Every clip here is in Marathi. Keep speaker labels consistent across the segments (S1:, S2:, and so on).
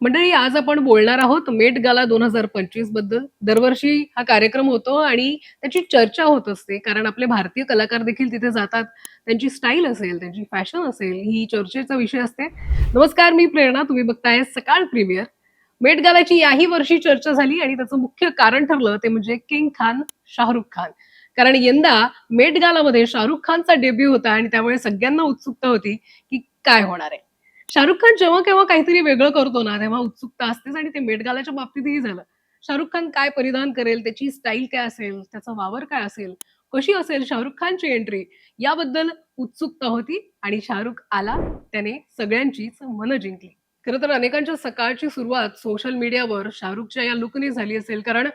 S1: मंडळी आज आपण बोलणार आहोत मेट गाला दोन हजार पंचवीसबद्दल. दरवर्षी हा कार्यक्रम होतो आणि त्याची चर्चा होत असते. कारण आपले भारतीय कलाकार देखील तिथे जातात. त्यांची स्टाईल असेल त्यांची फॅशन असेल ही चर्चेचा विषय असते. नमस्कार मी प्रेरणा. तुम्ही बघताय सकाळ प्रीमियर. मेट गालाची याही वर्षी चर्चा झाली आणि त्याचं मुख्य कारण ठरलं ते म्हणजे किंग खान शाहरुख खान. कारण यंदा मेट गालामध्ये शाहरुख खानचा डेब्यू होता आणि त्यामुळे सगळ्यांना उत्सुकता होती की काय होणार आहे. शाहरुख खान जेव्हा केव्हा काहीतरी वेगळं करतो ना तेव्हा उत्सुकता असतेच आणि ते मेटगालाच्या बाबतीतही झालं. शाहरुख खान काय परिधान करेल त्याची स्टाईल काय असेल त्याचा वावर काय असेल कशी असेल शाहरुख खानची एंट्री याबद्दल उत्सुकता होती आणि शाहरुख आला त्याने सगळ्यांचीच मनं जिंकली. खरं तर अनेकांच्या सकाळची सुरुवात सोशल मीडियावर शाहरुखच्या या लुकने झाली असेल कारण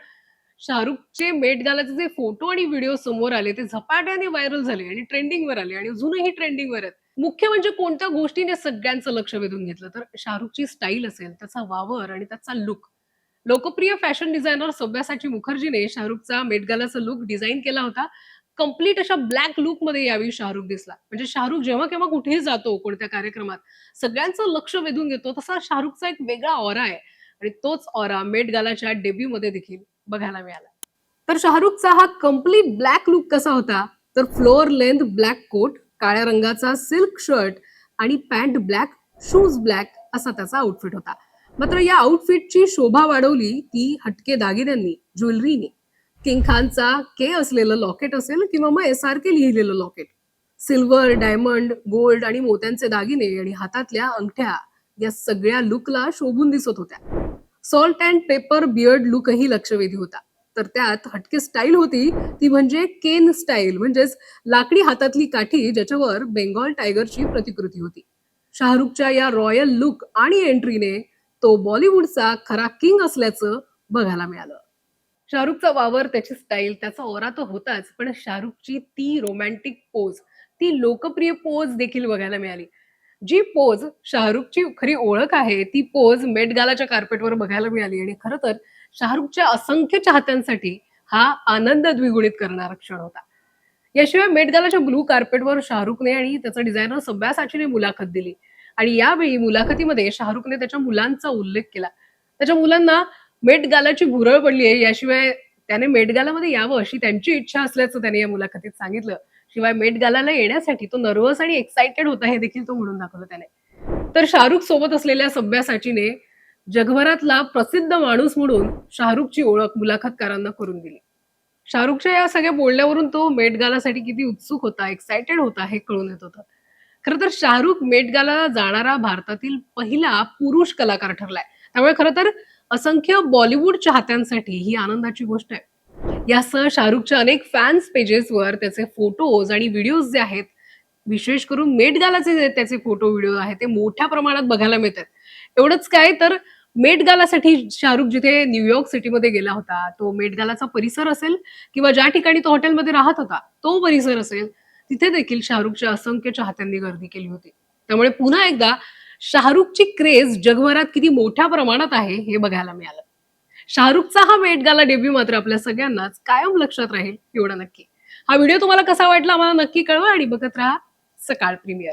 S1: शाहरुखचे मेट गालाचे जे फोटो आणि व्हिडिओ समोर आले ते झपाट्याने व्हायरल झाले आणि ट्रेंडिंगवर आले आणि अजूनही ट्रेंडिंगवर आहेत. मुख्य म्हणजे कोणत्या गोष्टीने सगळ्यांचं लक्ष वेधून घेतलं? तर शाहरुखची स्टाईल असेल त्याचा वावर आणि त्याचा लुक लोकप्रिय फॅशन डिझायनर सब्यासाची मुखर्जीने शाहरुखचा मेटगालाचा लुक डिझाईन केला होता. कंप्लीट अशा ब्लॅक लुकमध्ये यावेळी शाहरुख दिसला. म्हणजे शाहरुख जेव्हा केव्हा कुठेही जातो कोणत्या कार्यक्रमात सगळ्यांचं लक्ष वेधून घेतो तसा शाहरुखचा एक वेगळा ऑरा आहे. आणि तोच ऑरा मेट गालाच्या डेब्यू मध्ये देखील बघायला मिळाला. तर शाहरुखचा हा कंप्लीट ब्लॅक लुक कसा होता? तर फ्लोअर लेंथ ब्लॅक कोट काळ्या रंगाचा सिल्क शर्ट आणि पॅन्ट ब्लॅक शूज ब्लॅक असा त्याचा आउटफिट होता. मात्र या आउटफिटची शोभा वाढवली ती हटके दागिन्यांनी ज्वेलरीने. किंग खानचा के असलेलं लॉकेट असेल किंवा मग एस आर के लिहिलेलं लॉकेट सिल्वर डायमंड गोल्ड आणि मोत्यांचे दागिने आणि हातातल्या अंगठ्या या सगळ्या लुकला शोभून दिसत होत्या. सॉल्ट अँड पेपर बियर्ड लुकही लक्षवेधी होता. तर त्यात हटके स्टाईल होती. ती म्हणजे केन स्टाईल म्हणजेच लाकडी हातातली काठी ज्याच्यावर बेंगॉल टायगरची प्रतिकृती होती. शाहरुखच्या या रॉयल लुक आणि एंट्रीने तो बॉलिवूडचा खरा किंग असल्याचं बघायला मिळालं. शाहरुखचा वावर त्याची स्टाईल त्याचा ओरा तर होताच पण शाहरुखची ती रोमॅन्टिक पोज ती लोकप्रिय पोज देखील बघायला मिळाली. जी पोज शाहरुखची खरी ओळख आहे ती पोज मेटगालाच्या कार्पेटवर बघायला मिळाली. आणि खरं तर शाहरुखच्या असंख्य चाहत्यांसाठी हा आनंद द्विगुणित करणारा क्षण होता. याशिवाय मेटगालाच्या ब्लू कार्पेटवर शाहरुखने आणि त्याचा डिझायनर सब्यासाचीने मुलाखत दिली. आणि यावेळी मुलाखतीमध्ये शाहरुखने त्याच्या मुलांचा उल्लेख केला. त्याच्या मुलांना मेट गालाची भुरळ पडली आहे याशिवाय त्याने मेट गालामध्ये यावं अशी त्यांची इच्छा असल्याचं त्याने या मुलाखतीत सांगितलं. शिवाय मेट गालाला येण्यासाठी तो नर्वस आणि एक्साइटेड होता हे देखील तो म्हणून दाखवलं त्याने. तर शाहरुख सोबत असलेल्या सभ्यासाचीने जगभरातला प्रसिद्ध माणूस म्हणून शाहरुखची ओळख मुलाखतकारांना करून दिली. शाहरुखच्या या सगळ्या बोलण्यावरून तो मेटगालासाठी किती उत्सुक होता एक्साइटेड होता हे कळून येत होतं. खरं तर शाहरुख मेटगाला जाणारा भारतातील पहिला पुरुष कलाकार ठरलाय. त्यामुळे खरं तर असंख्य बॉलिवूड चाहत्यांसाठी ही आनंदाची गोष्ट आहे. यासह शाहरुखच्या अनेक फॅन्स पेजेसवर त्याचे फोटोज आणि व्हिडिओज जे आहेत विशेष करून मेट गालाचे जे त्याचे फोटो व्हिडिओ आहेत ते मोठ्या प्रमाणात बघायला मिळतात. एवढंच काय तर मेटगालासाठी शाहरुख जिथे न्यूयॉर्क सिटीमध्ये गेला होता तो मेटगालाचा परिसर असेल किंवा ज्या ठिकाणी तो हॉटेलमध्ये राहत होता तो परिसर असेल तिथे देखील शाहरुखच्या असंख्य चाहत्यांनी गर्दी केली होती. त्यामुळे पुन्हा एकदा शाहरुखची क्रेज जगभरात किती मोठ्या प्रमाणात आहे हे बघायला मिळालं. शाहरुखचा हा मेटगाला डेब्यू मात्र आपल्या सगळ्यांनाच कायम लक्षात राहील एवढं नक्की. हा व्हिडिओ तुम्हाला कसा वाटला आम्हाला नक्की कळवा आणि बघत राहा सकाळ प्रीमियर